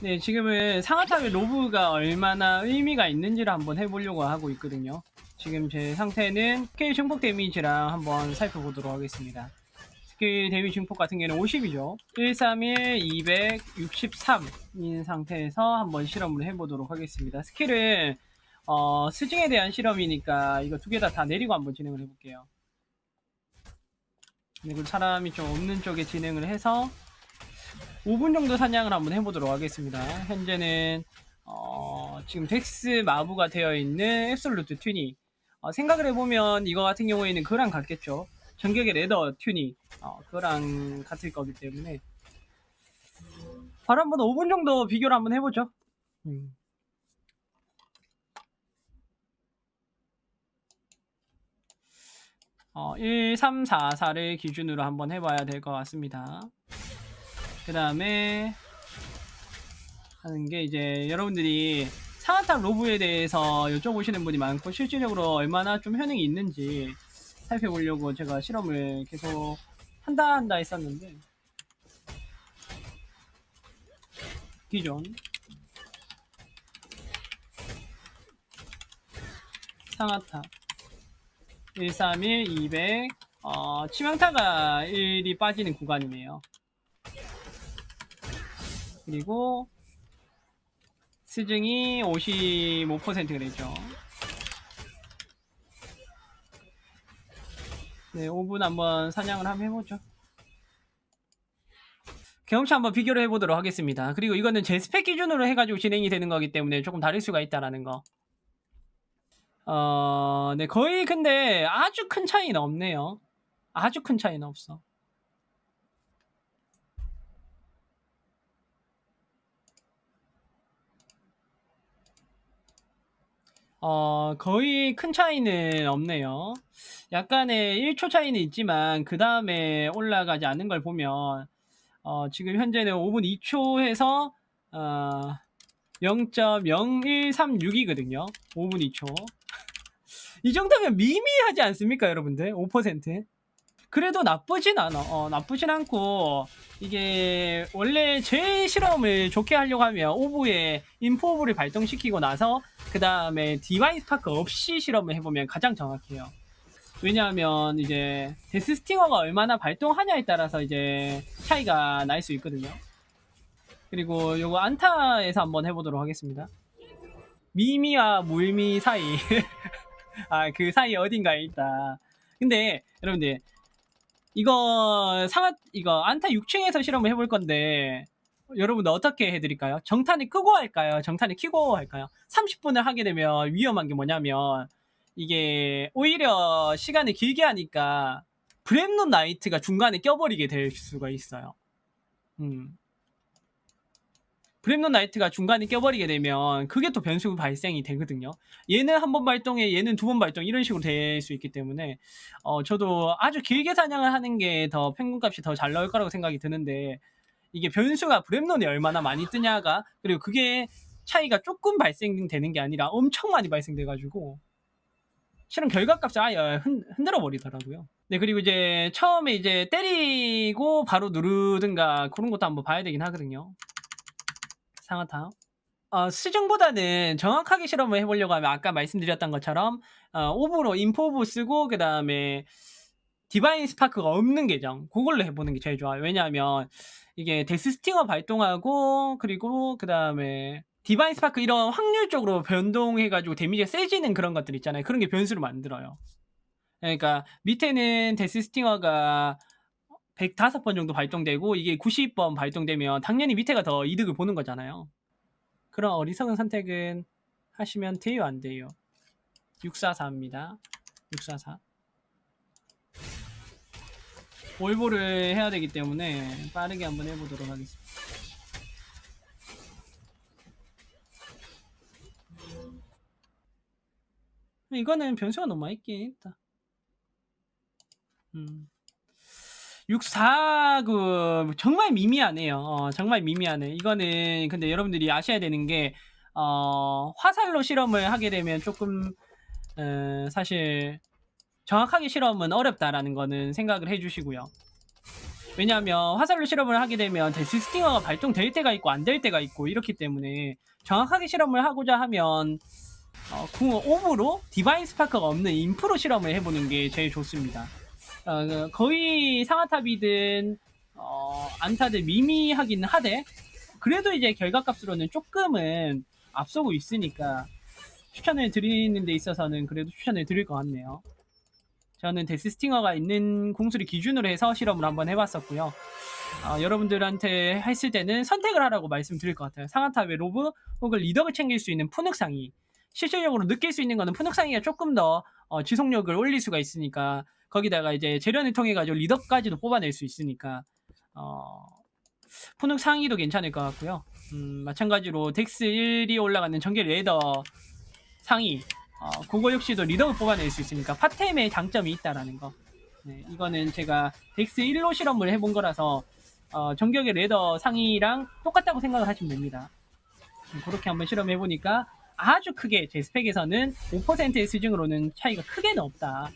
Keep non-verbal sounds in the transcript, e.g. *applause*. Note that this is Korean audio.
네, 지금은 상하탑의 로브가 얼마나 의미가 있는지를 한번 해보려고 하고 있거든요. 지금 제 상태는 스킬 증폭 데미지랑 한번 살펴보도록 하겠습니다. 스킬 데미지 증폭 같은 경우는 50이죠. 131, 263인 상태에서 한번 실험을 해보도록 하겠습니다. 스킬은 어, 스징에 대한 실험이니까 이거 두 개 다다 내리고 한번 진행을 해볼게요. 그리고 사람이 좀 없는 쪽에 진행을 해서 5분 정도 사냥을 한번 해보도록 하겠습니다. 현재는 어, 지금 덱스 마부가 되어 있는 앱솔루트 튜니 어, 생각을 해보면 이거 같은 경우에는 그랑 같겠죠. 전격의 레더 튜니 어, 그랑 같을 거기 때문에 바로 한번 5분 정도 비교를 한번 해보죠. 음. 어, 1, 3, 4, 4를 기준으로 한번 해봐야 될 것 같습니다. 그 다음에 하는 게 이제 여러분들이 상하탑 로브에 대해서 여쭤보시는 분이 많고 실질적으로 얼마나 좀 효능이 있는지 살펴보려고 제가 실험을 계속 한다 한다 했었는데 기존 상하탑 131, 200 어, 치명타가 1이 빠지는 구간이네요. 그리고 스증이 55%가 되죠. 네, 5분 한번 사냥을 한번 해보죠. 경험치 한번 비교를 해보도록 하겠습니다. 그리고 이거는 제 스펙 기준으로 해가지고 진행이 되는 거기 때문에 조금 다를 수가 있다라는 거. 어, 네, 거의 근데 아주 큰 차이는 없네요. 아주 큰 차이는 없어. 어, 거의 큰 차이는 없네요. 약간의 1초 차이는 있지만, 그 다음에 올라가지 않는 걸 보면, 어, 지금 현재는 5분 2초에서, 어, 0.0136이거든요. 5분 2초. 이 정도면 미미하지 않습니까, 여러분들? 5%? 그래도 나쁘진 않아. 어, 나쁘진 않고, 이게, 원래 제 실험을 좋게 하려고 하면, 오브에 인포오브를 발동시키고 나서, 그 다음에 디바인 스파크 없이 실험을 해보면 가장 정확해요. 왜냐하면, 이제, 데스 스팅어가 얼마나 발동하냐에 따라서 이제, 차이가 날 수 있거든요. 그리고 요거 안타에서 한번 해보도록 하겠습니다. 미미와 물미 사이. *laughs* 아, 그 사이 어딘가에 있다. 근데, 여러분들, 이거, 상하, 이거, 안타 6층에서 실험을 해볼 건데, 여러분들 어떻게 해드릴까요? 정탄을 끄고 할까요? 정탄을 키고 할까요? 30분을 하게 되면 위험한 게 뭐냐면, 이게, 오히려 시간을 길게 하니까, 브렘론 나이트가 중간에 껴버리게 될 수가 있어요. 음. 브렘론 나이트가 중간에 껴버리게 되면 그게 또 변수 발생이 되거든요. 얘는 한 번 발동해, 얘는 두 번 발동 이런 식으로 될 수 있기 때문에 어, 저도 아주 길게 사냥을 하는 게 더 평균 값이 더 잘 나올 거라고 생각이 드는데 이게 변수가 브렘론이 얼마나 많이 뜨냐가 그리고 그게 차이가 조금 발생되는 게 아니라 엄청 많이 발생돼가지고 실은 결과값을 아예 흔, 흔들어 버리더라고요. 네 그리고 이제 처음에 이제 때리고 바로 누르든가 그런 것도 한번 봐야 되긴 하거든요. 상하탑. 어, 수정보다는 정확하게 실험을 해보려고 하면 아까 말씀드렸던 것처럼 어, 오브로 인포브 쓰고 그 다음에 디바인 스파크가 없는 계정 그걸로 해보는 게 제일 좋아요. 왜냐하면 이게 데스 스팅어 발동하고 그리고 그 다음에 디바인 스파크 이런 확률적으로 변동해가지고 데미지가 세지는 그런 것들 있잖아요. 그런 게 변수를 만들어요. 그러니까 밑에는 데스 스팅어가 105번 정도 발동되고 이게 90번 발동되면 당연히 밑에가 더 이득을 보는 거잖아요. 그런 어리석은 선택은 하시면 돼요, 안 돼요? 644입니다. 644. 올보를 해야 되기 때문에 빠르게 한번 해보도록 하겠습니다. 이거는 변수가 너무 많이 있긴 했다. 음. 649 정말 미미하네요. 어, 정말 미미하네. 이거는 근데 여러분들이 아셔야 되는 게 어, 화살로 실험을 하게 되면 조금 어, 사실 정확하게 실험은 어렵다라는 거는 생각을 해주시고요. 왜냐하면 화살로 실험을 하게 되면 데스 스팅어가 발동될 때가 있고 안 될 때가 있고 이렇기 때문에 정확하게 실험을 하고자 하면 어, 궁 오브로 디바인 스파크가 없는 인프로 실험을 해보는 게 제일 좋습니다. 어, 그 거의 상하탑이든 어, 안타든 미미하긴 하되 그래도 이제 결과값으로는 조금은 앞서고 있으니까 추천을 드리는 데 있어서는 그래도 추천을 드릴 것 같네요. 저는 데스 스팅어가 있는 공수를 기준으로 해서 실험을 한번 해봤었고요. 어, 여러분들한테 했을 때는 선택을 하라고 말씀드릴 것 같아요. 상한탑의 로브 혹은 리덕을 챙길 수 있는 푸늑상이 실질적으로 느낄 수 있는 거는 푸늑상이가 조금 더 어, 지속력을 올릴 수가 있으니까 거기다가 이제 재련을 통해 가지고 리덕까지도 뽑아낼 수 있으니까 어, 푸늑 상의도 괜찮을 것 같고요. 음, 마찬가지로 덱스 1이 올라가는 전개 레더 상의 어, 그거 역시도 리더를 뽑아낼 수 있으니까 파템의 장점이 있다라는 거. 네, 이거는 제가 덱스 1로 실험을 해본 거라서 어, 전격의 레더 상의랑 똑같다고 생각을 하시면 됩니다. 음, 그렇게 한번 실험해 보니까 아주 크게 제 스펙에서는 5%의 수준으로는 차이가 크게는 없다.